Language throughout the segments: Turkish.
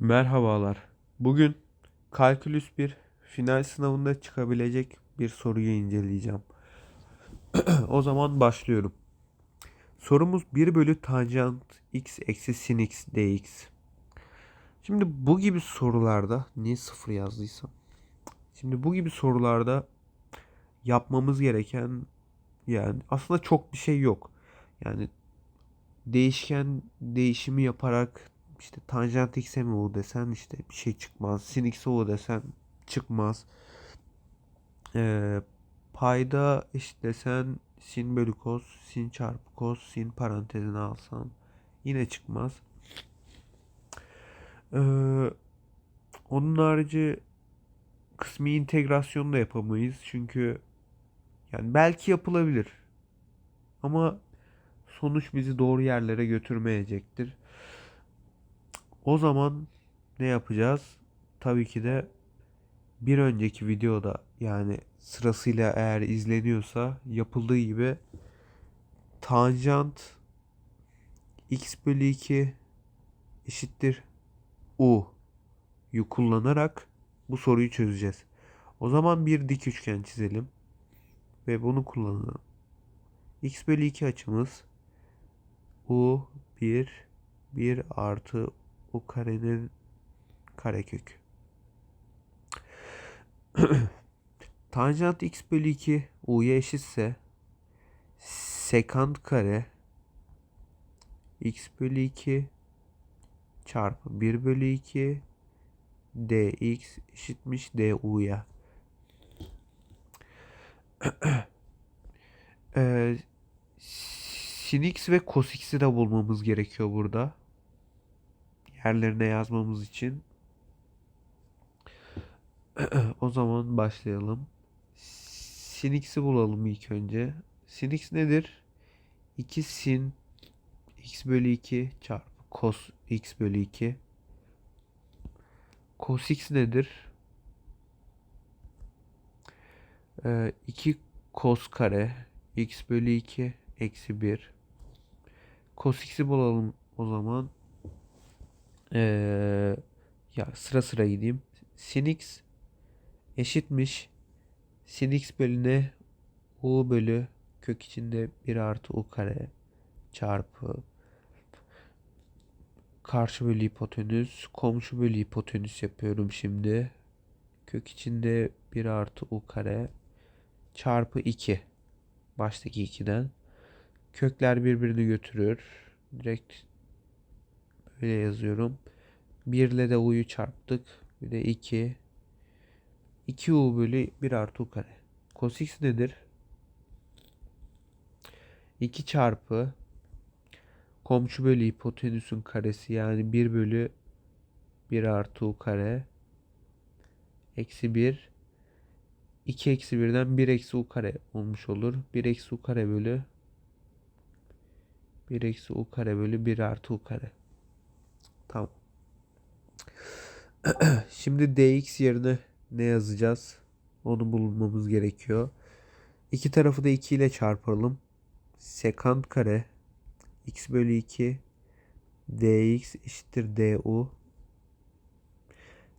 Merhabalar. Bugün kalkülüs bir final sınavında çıkabilecek bir soruyu inceleyeceğim. O zaman başlıyorum. Sorumuz 1 bölü tanjant x eksi sin x dx. Şimdi bu gibi sorularda niye sıfır yazdıysam? Şimdi bu gibi sorularda yapmamız gereken yani aslında çok bir şey yok. Yani değişken değişimi yaparak işte tanjant x'e mi u desen işte bir şey çıkmaz. Sin x'e u desen çıkmaz. Ee, payda eşit desen sin bölü kos, sin çarpı kos, sin parantezine alsan yine çıkmaz. Ee, onun harici kısmi integrasyon da yapamayız. Çünkü yani belki yapılabilir. Ama sonuç bizi doğru yerlere götürmeyecektir. O zaman ne yapacağız? Tabii ki de bir önceki videoda yani sırasıyla eğer izleniyorsa yapıldığı gibi tanjant x bölü 2 eşittir u yu kullanarak bu soruyu çözeceğiz. O zaman bir dik üçgen çizelim ve bunu kullanalım. x bölü 2 açımız u 1 1 artı u karenin karekök. Tanjant x bölü 2 u'ya eşitse sekant kare x bölü 2 çarpı 1 bölü 2 dx eşitmiş du'ya. Ee, sin x ve cos x'i de bulmamız gerekiyor burada. Yerlerine yazmamız için. O zaman başlayalım. Sin x'i bulalım ilk önce. Sin x nedir? 2 sin x bölü 2 çarpı cos x bölü 2. Cos x nedir? Ee, 2 cos kare x bölü 2 eksi 1. Cos x'i bulalım o zaman. Ee, ya sıra sıra gideyim. Sin eşitmiş. Sin x bölü ne? U bölü kök içinde 1 artı u kare çarpı karşı bölü hipotenüs komşu bölü hipotenüs yapıyorum şimdi. Kök içinde 1 artı u kare çarpı 2. Baştaki 2'den. Kökler birbirini götürür. Direkt böyle yazıyorum. 1 ile de u'yu çarptık. Bir de 2. 2u bölü 1 artı u kare. Cos x nedir? 2 çarpı komşu bölü hipotenüsün karesi yani 1 bölü 1 artı u kare eksi 1 2 eksi 1'den 1 eksi u kare olmuş olur. 1 eksi u kare bölü 1 eksi u kare bölü 1 artı u kare. Tamam. Şimdi dx yerine ne yazacağız? Onu bulmamız gerekiyor. İki tarafı da 2 ile çarpalım. Sekant kare x bölü 2 dx eşittir du.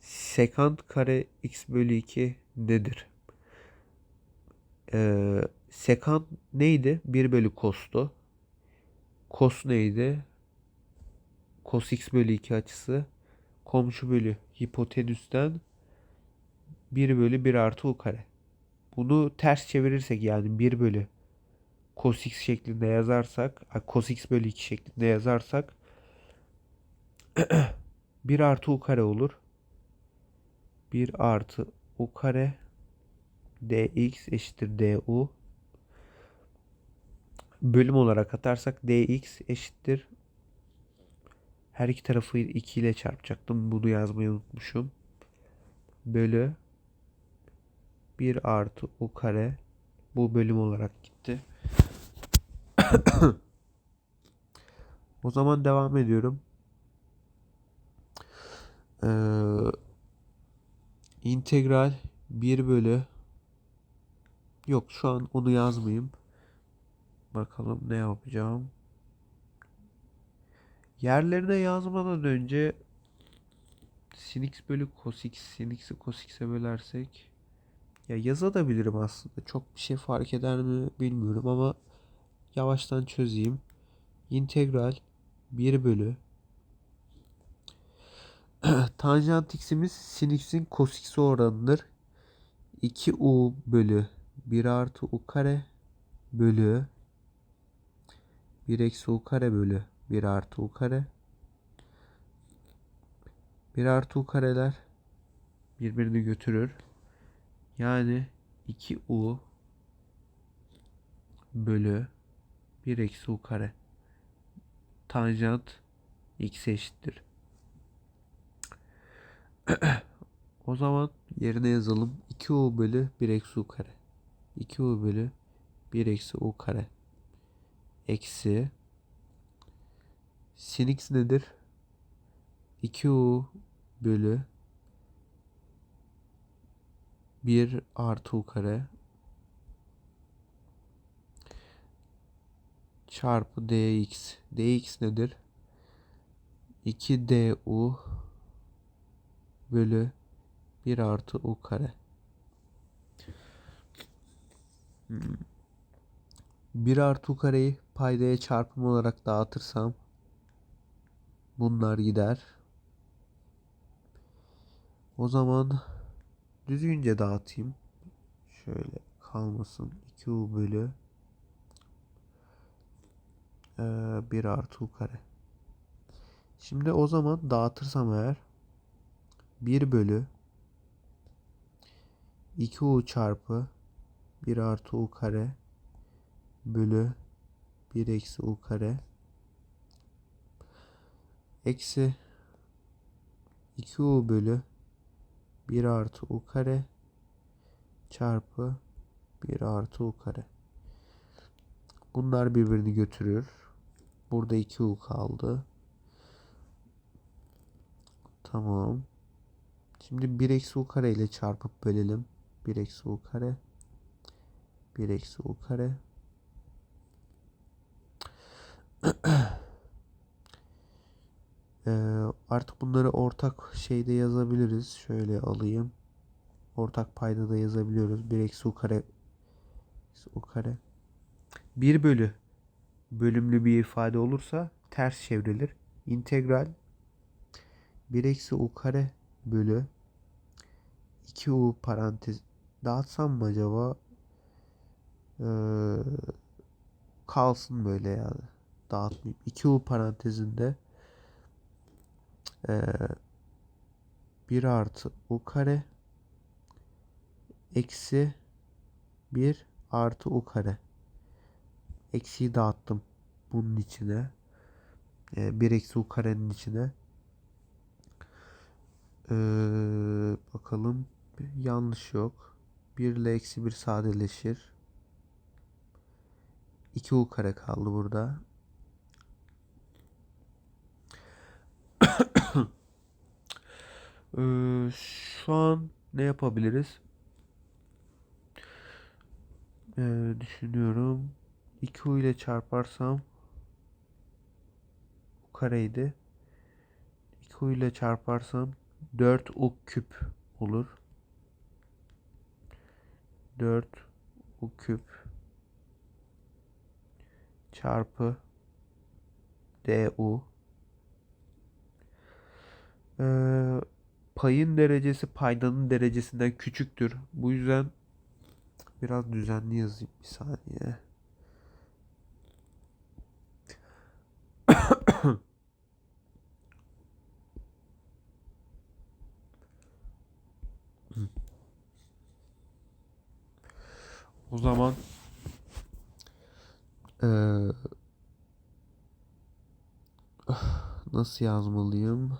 Sekant kare x bölü 2 nedir? Ee, sekant neydi? 1 bölü kostu. Kos neydi? Kos x bölü 2 açısı. Komşu bölü hipotenüsten 1 bölü 1 artı u kare. Bunu ters çevirirsek yani 1 bölü cos x şeklinde yazarsak cos x bölü 2 şeklinde yazarsak 1 artı u kare olur. 1 artı u kare dx eşittir du. Bölüm olarak atarsak dx eşittir. Her iki tarafı 2 ile çarpacaktım. Bunu yazmayı unutmuşum. Bölü 1 artı u kare bu bölüm olarak gitti. o zaman devam ediyorum. Ee, integral 1 bölü yok şu an onu yazmayayım. Bakalım ne yapacağım. Yerlerine yazmadan önce sin bölü cos x. Sin x'i cos x'e bölersek. Ya yazabilirim aslında. Çok bir şey fark eder mi bilmiyorum ama yavaştan çözeyim. İntegral 1 bölü tanjant x'imiz sin x'in cos x'e oranıdır. 2u bölü 1 artı u kare bölü 1 eksi u kare bölü 1 artı u kare 1 artı u kareler birbirini götürür. Yani 2u bölü 1 eksi u kare tanjant x eşittir. O zaman yerine yazalım. 2u bölü 1 eksi u kare. 2u bölü 1 eksi u kare. Eksi. Sin x nedir? 2u bölü 1 artı u kare. Çarpı dx. dx nedir? 2du bölü 1 artı u kare. Hmm. 1 artı u kareyi paydaya çarpım olarak dağıtırsam bunlar gider. O zaman düzgünce dağıtayım. Şöyle kalmasın. 2u bölü 1 artı u kare. Şimdi o zaman dağıtırsam eğer 1 bölü 2u çarpı 1 artı u kare bölü 1 eksi u kare eksi 2u bölü 1 artı u kare çarpı 1 artı u kare. Bunlar birbirini götürür. Burada 2u kaldı. Tamam. Şimdi 1 eksi u kare ile çarpıp bölelim. 1 eksi u kare. 1 eksi u kare. ee, artık bunları ortak şeyde yazabiliriz. Şöyle alayım. Ortak payda da yazabiliyoruz. 1 eksi u kare. u kare. 1 bölü bölümlü bir ifade olursa ters çevrilir. İntegral 1 eksi u kare bölü 2u parantez dağıtsam mı acaba? Ee, kalsın böyle yani. Dağıtmayayım. 2u parantezinde ee, 1 artı u kare eksi 1 artı u kare. Eksiyi dağıttım bunun içine. Ee, 1 eksi u karenin içine. Ee, bakalım. Yanlış yok. 1 ile eksi 1 sadeleşir. 2 u kare kaldı burada. Ee, şu an ne yapabiliriz? Ee, düşünüyorum. 2 u ile çarparsam u kareydi. 2 u ile çarparsam 4 u küp olur. 4 u küp çarpı du ee, payın derecesi paydanın derecesinden küçüktür. Bu yüzden biraz düzenli yazayım bir saniye. O zaman ee, nasıl yazmalıyım?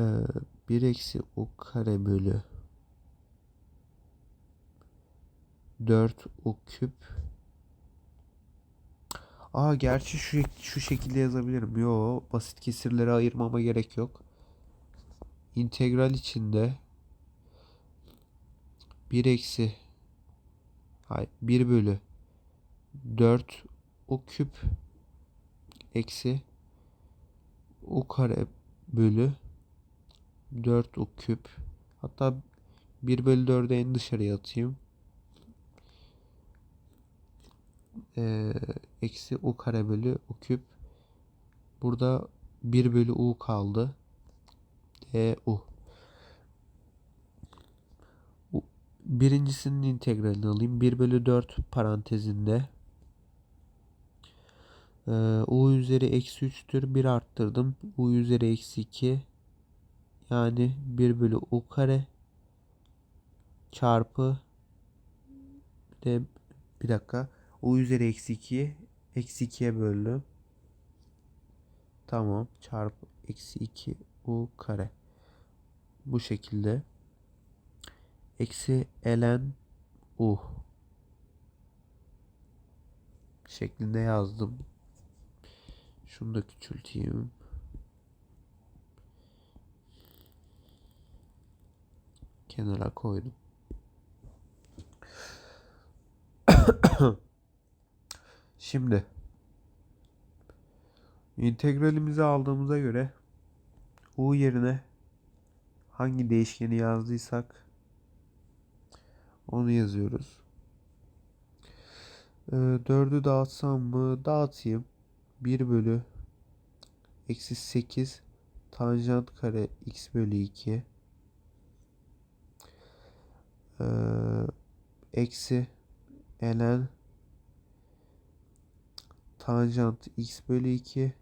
Ee, 1 eksi u kare bölü 4 u küp Aa gerçi şu, şu şekilde yazabilirim. Yo basit kesirleri ayırmama gerek yok. İntegral içinde 1 eksi hayır 1 bölü 4 o küp eksi u kare bölü 4 u küp. Hatta 1 bölü 4'ü en dışarıya atayım. Ee, eksi u kare bölü u küp. Burada 1 bölü u kaldı. u. U- Birincisinin integralini alayım. 1 bölü 4 parantezinde. Ee, u üzeri eksi 3'tür. 1 arttırdım. u üzeri eksi 2. Yani 1 bölü u kare çarpı bir de bir dakika. u üzeri eksi 2'yi eksi 2'ye böldüm. Tamam. Çarpı eksi 2 u kare. Bu şekilde. Eksi ln u şeklinde yazdım. Şunu da küçülteyim. Kenara koydum. Şimdi integralimizi aldığımıza göre u yerine hangi değişkeni yazdıysak onu yazıyoruz. Ee, 4'ü dağıtsam mı? Dağıtayım. 1 bölü eksi 8 tanjant kare x bölü 2 ee, eksi ln tanjant x bölü 2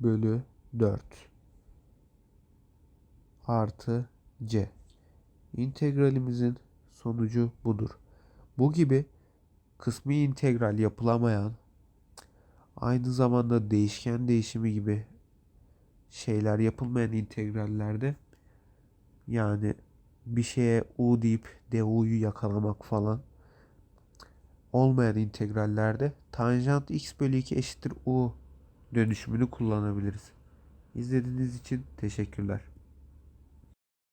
bölü 4 artı c. İntegralimizin sonucu budur. Bu gibi kısmi integral yapılamayan aynı zamanda değişken değişimi gibi şeyler yapılmayan integrallerde yani bir şeye u deyip du'yu yakalamak falan olmayan integrallerde tanjant x bölü 2 eşittir u dönüşümünü kullanabiliriz. İzlediğiniz için teşekkürler.